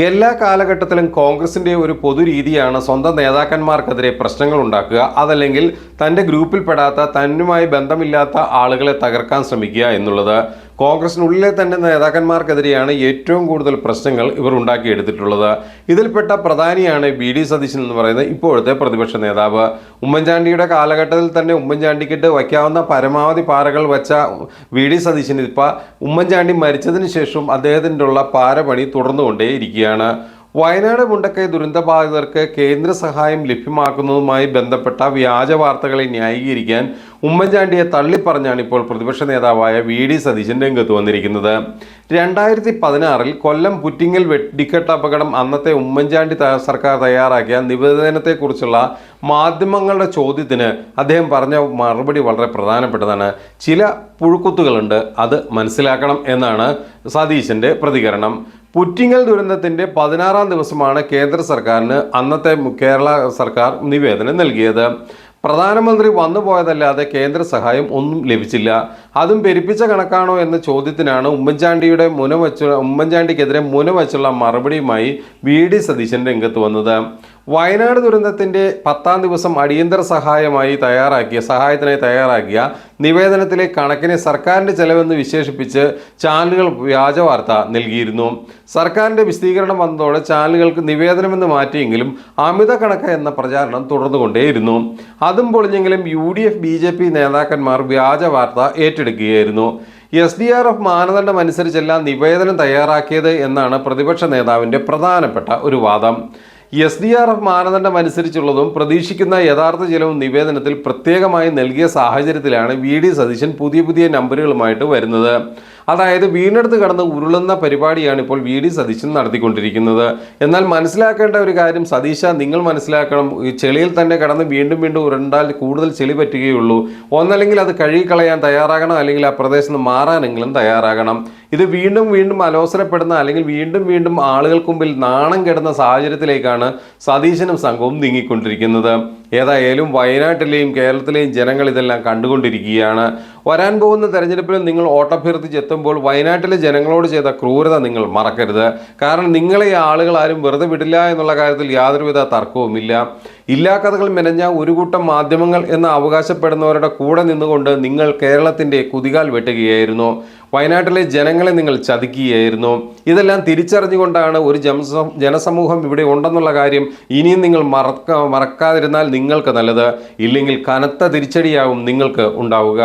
എല്ലാ കാലഘട്ടത്തിലും കോൺഗ്രസിന്റെ ഒരു പൊതുരീതിയാണ് സ്വന്തം നേതാക്കന്മാർക്കെതിരെ പ്രശ്നങ്ങൾ ഉണ്ടാക്കുക. അതല്ലെങ്കിൽ തന്റെ ഗ്രൂപ്പിൽപ്പെടാത്ത തന്നുമായി ബന്ധമില്ലാത്ത ആളുകളെ തകർക്കാൻ ശ്രമിക്കുക എന്നുള്ളത്. കോൺഗ്രസിനുള്ളിലെ തന്നെ നേതാക്കന്മാർക്കെതിരെയാണ് ഏറ്റവും കൂടുതൽ പ്രശ്നങ്ങൾ ഇവർ ഉണ്ടാക്കിയെടുത്തിട്ടുള്ളത്. ഇതിൽപ്പെട്ട പ്രധാനിയാണ് ബി ഡി സതീശൻ എന്ന് പറയുന്നത് ഇപ്പോഴത്തെ പ്രതിപക്ഷ നേതാവ്. ഉമ്മൻചാണ്ടിയുടെ കാലഘട്ടത്തിൽ തന്നെ ഉമ്മൻചാണ്ടിക്കിട്ട് വയ്ക്കാവുന്ന പരമാവധി പാറകൾ വെച്ച വി ഡി സതീശൻ ഇപ്പോൾ ഉമ്മൻചാണ്ടി മരിച്ചതിന് ശേഷം അദ്ദേഹത്തിന്റെ ഉള്ള പാരപണി തുടർന്നുകൊണ്ടേയിരിക്കുകയാണ് വയനാട് മുണ്ടക്കൈ ദുരന്തബാധിതർക്ക് കേന്ദ്ര സഹായം ലഭ്യമാക്കുന്നതുമായി ബന്ധപ്പെട്ട വ്യാജ വാർത്തകളെ ന്യായീകരിക്കാൻ ഉമ്മൻചാണ്ടിയെ തള്ളിപ്പറഞ്ഞാണ് ഇപ്പോൾ പ്രതിപക്ഷ നേതാവായ വി ഡി സതീശൻ രംഗത്ത് വന്നിരിക്കുന്നത്. രണ്ടായിരത്തി പതിനാറിൽ കൊല്ലം പുറ്റിങ്ങൽ വെടിക്കെട്ട് അപകടം അന്നത്തെ ഉമ്മൻചാണ്ടി സർക്കാർ തയ്യാറാക്കിയ നിവേദനത്തെക്കുറിച്ചുള്ള മാധ്യമങ്ങളുടെ ചോദ്യത്തിന് അദ്ദേഹം പറഞ്ഞ മറുപടി വളരെ പ്രധാനപ്പെട്ടതാണ്. ചില പുഴുക്കുത്തുകളുണ്ട് അത് മനസ്സിലാക്കണം എന്നാണ് സതീശന്റെ പ്രതികരണം. പുറ്റിങ്ങൽ ദുരന്തത്തിന്റെ പതിനാറാം ദിവസമാണ് കേന്ദ്ര സർക്കാരിന് അന്നത്തെ കേരള സർക്കാർ നിവേദനം നൽകിയത്. പ്രധാനമന്ത്രി വന്നു പോയതല്ലാതെ കേന്ദ്ര സഹായം ഒന്നും ലഭിച്ചില്ല. അതും പെരുപ്പിച്ച കണക്കാണോ എന്ന ചോദ്യത്തിനാണ് ഉമ്മൻചാണ്ടിയുടെ മുന വച്ചു ഉമ്മൻചാണ്ടിക്കെതിരെ മുന വച്ചുള്ള മറുപടിയുമായി വി ഡി സതീശൻ രംഗത്ത് വന്നത്. വയനാട് ദുരന്തത്തിന്റെ പത്താം ദിവസം അടിയന്തര സഹായമായി തയ്യാറാക്കിയ സഹായത്തിനായി തയ്യാറാക്കിയ നിവേദനത്തിലെ കണക്കിനെ സർക്കാരിന്റെ ചെലവെന്ന് വിശേഷിപ്പിച്ച് ചാനലുകൾ വ്യാജ വാർത്ത നൽകിയിരുന്നു. സർക്കാരിന്റെ വിശദീകരണം വന്നതോടെ ചാനലുകൾക്ക് നിവേദനമെന്ന് മാറ്റിയെങ്കിലും അമിത കണക്ക് എന്ന പ്രചാരണം തുടർന്നുകൊണ്ടേയിരുന്നു. അതും പൊളിഞ്ഞെങ്കിലും U D F B J P നേതാക്കന്മാർ വ്യാജ വാർത്ത ഏറ്റെടുക്കുകയായിരുന്നു. എസ് ഡി ആർ എഫ് മാനദണ്ഡം അനുസരിച്ചല്ല നിവേദനം തയ്യാറാക്കിയത് എന്നാണ് പ്രതിപക്ഷ നേതാവിന്റെ പ്രധാനപ്പെട്ട ഒരു വാദം. എസ് ഡി ആർ എഫ് മാനദണ്ഡം അനുസരിച്ചുള്ളതും പ്രതീക്ഷിക്കുന്ന യഥാർത്ഥ ചെലവും നിവേദനത്തിൽ പ്രത്യേകമായി നൽകിയ സാഹചര്യത്തിലാണ് വി ഡി സതീശൻ പുതിയ പുതിയ നമ്പറുകളുമായിട്ട് വരുന്നത്. അതായത് വീണ്ടെടുത്ത് കടന്ന് ഉരുളുന്ന പരിപാടിയാണ് ഇപ്പോൾ വി ഡി സതീശൻ നടത്തിക്കൊണ്ടിരിക്കുന്നത്. എന്നാൽ മനസ്സിലാക്കേണ്ട ഒരു കാര്യം സതീശ നിങ്ങൾ മനസ്സിലാക്കണം ഈ ചെളിയിൽ തന്നെ കടന്ന് വീണ്ടും വീണ്ടും ഉരുണ്ടാൽ കൂടുതൽ ചെളി പറ്റുകയുള്ളൂ. ഒന്നല്ലെങ്കിൽ അത് കഴുകിക്കളയാൻ തയ്യാറാകണം അല്ലെങ്കിൽ ആ പ്രദേശത്ത് മാറാനെങ്കിലും തയ്യാറാകണം. ഇത് വീണ്ടും വീണ്ടും അലോസരപ്പെടുന്ന അല്ലെങ്കിൽ വീണ്ടും വീണ്ടും ആളുകൾക്ക് മുമ്പിൽ നാണം കെടുന്ന സാഹചര്യത്തിലേക്കാണ് സതീശനും സംഘവും നീങ്ങിക്കൊണ്ടിരിക്കുന്നത്. ഏതായാലും വയനാട്ടിലെയും കേരളത്തിലെയും ജനങ്ങൾ ഇതെല്ലാം കണ്ടുകൊണ്ടിരിക്കുകയാണ്. വരാൻ പോകുന്ന തെരഞ്ഞെടുപ്പിൽ നിങ്ങൾ ഓട്ടഭ്യർത്ഥിച്ചെത്തുമ്പോൾ വയനാട്ടിലെ ജനങ്ങളോട് ചെയ്ത ക്രൂരത നിങ്ങൾ മറക്കരുത്. കാരണം നിങ്ങളെ ആളുകൾ ആരും വെറുതെ വിടില്ല എന്നുള്ള കാര്യത്തിൽ യാതൊരുവിധ തർക്കവുമില്ല. ഇല്ലാ കഥകൾ മെനഞ്ഞ ഒരു കൂട്ടം മാധ്യമങ്ങൾ എന്ന് അവകാശപ്പെടുന്നവരുടെ കൂടെ നിന്നുകൊണ്ട് നിങ്ങൾ കേരളത്തിന്റെ കുതികാൽ വെട്ടുകയായിരുന്നു. വയനാട്ടിലെ ജനങ്ങളെ നിങ്ങൾ ചതിക്കുകയായിരുന്നു. ഇതെല്ലാം തിരിച്ചറിഞ്ഞുകൊണ്ടാണ് ഒരു ജനസമൂഹം ഇവിടെ ഉണ്ടെന്നുള്ള കാര്യം ഇനിയും നിങ്ങൾ മറക്ക മറക്കാതിരുന്നാൽ നിങ്ങൾക്ക് നല്ലത്. ഇല്ലെങ്കിൽ കനത്ത തിരിച്ചടിയാവും നിങ്ങൾക്ക് ഉണ്ടാവുക.